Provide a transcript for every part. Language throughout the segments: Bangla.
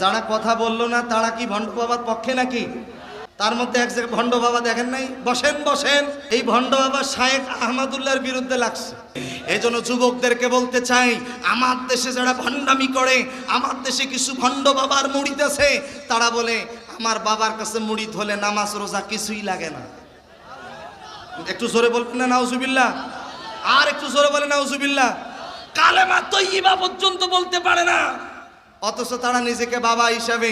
যারা কথা বলল না, তারা কি ভণ্ড বাবার পক্ষে নাকি? তার মধ্যে এক জায়গায় ভণ্ড বাবা দেখেন নাই? বসেন বসেন। এই ভণ্ড বাবা শায়েখ আহমদুল্লাহর বিরুদ্ধে লাগছে। এই জন্য যুবকদেরকে বলতে চাই, আমার দেশে যারা ভণ্ডামি করে, আমার দেশে কিছু ভণ্ড বাবার মুড়িতেছে তারা বলে, আমার বাবার কাছে মুড়ি ধলে নামাজ, রোজা কিছুই লাগে না। একটু জোরে বলবেন না, নাউজুবিল্লাহ? আর একটু জোরে বলে নাউজুবিল্লাহ? কালেমা তৈবা পর্যন্ত বলতে পারে না। অথচ তারা নিজেকে বাবা হিসাবে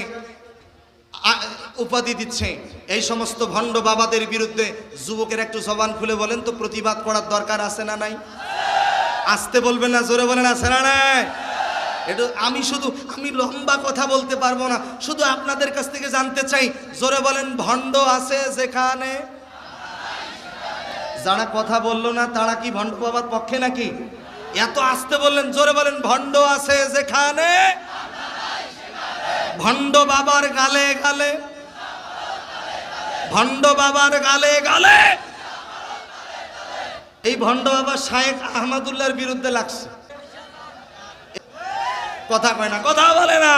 উপাধি দিচ্ছে। এই সমস্ত ভণ্ড বাবাদের বিরুদ্ধে যুবকের একটু জবান খুলে বলেন তো, প্রতিবাদ করার দরকার আছে না নাই? আসতে বলবেন না, জোরে বলেন, আছে না নাই? এটা আমি শুধু, আমি লম্বা কথা বলতে পারব না, শুধু আপনাদের কাছ থেকে জানতে চাই, জোরে বলেন, ভণ্ড আছে যেখানে? যারা কথা বলল না, তারা কি ভণ্ড বাবার পক্ষে নাকি? এত আসতে বললেন, জোরে বলেন, ভণ্ড আছে যেখানে? ভণ্ড বাবার গালে গালে। ভণ্ড বাবার গালে গালে। এই ভণ্ড বাবা শায়েখ আহমদুল্লাহর বিরুদ্ধে লাগছে। কথা কয় না, কথা বলে না।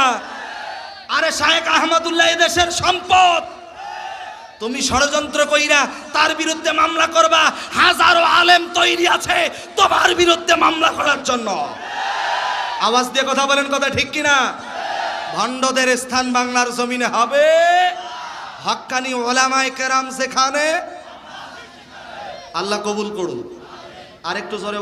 আরে শায়েখ আহমদুল্লাহ এদেশের সম্পদ। তুমি ষড়যন্ত্র কইরা তার বিরুদ্ধে মামলা করবা, হাজারো আলেম তৈরি আছে তোমার বিরুদ্ধে মামলা করার জন্য। আওয়াজ দিয়ে কথা বলেন কথা ঠিক কিনা? ভণ্ডদের স্থান বাংলার জমিনে হবে। হাক্কানি ওলামায় কেরাম সেখানে। আল্লাহ কবুল করুন। আরেকটু জোরে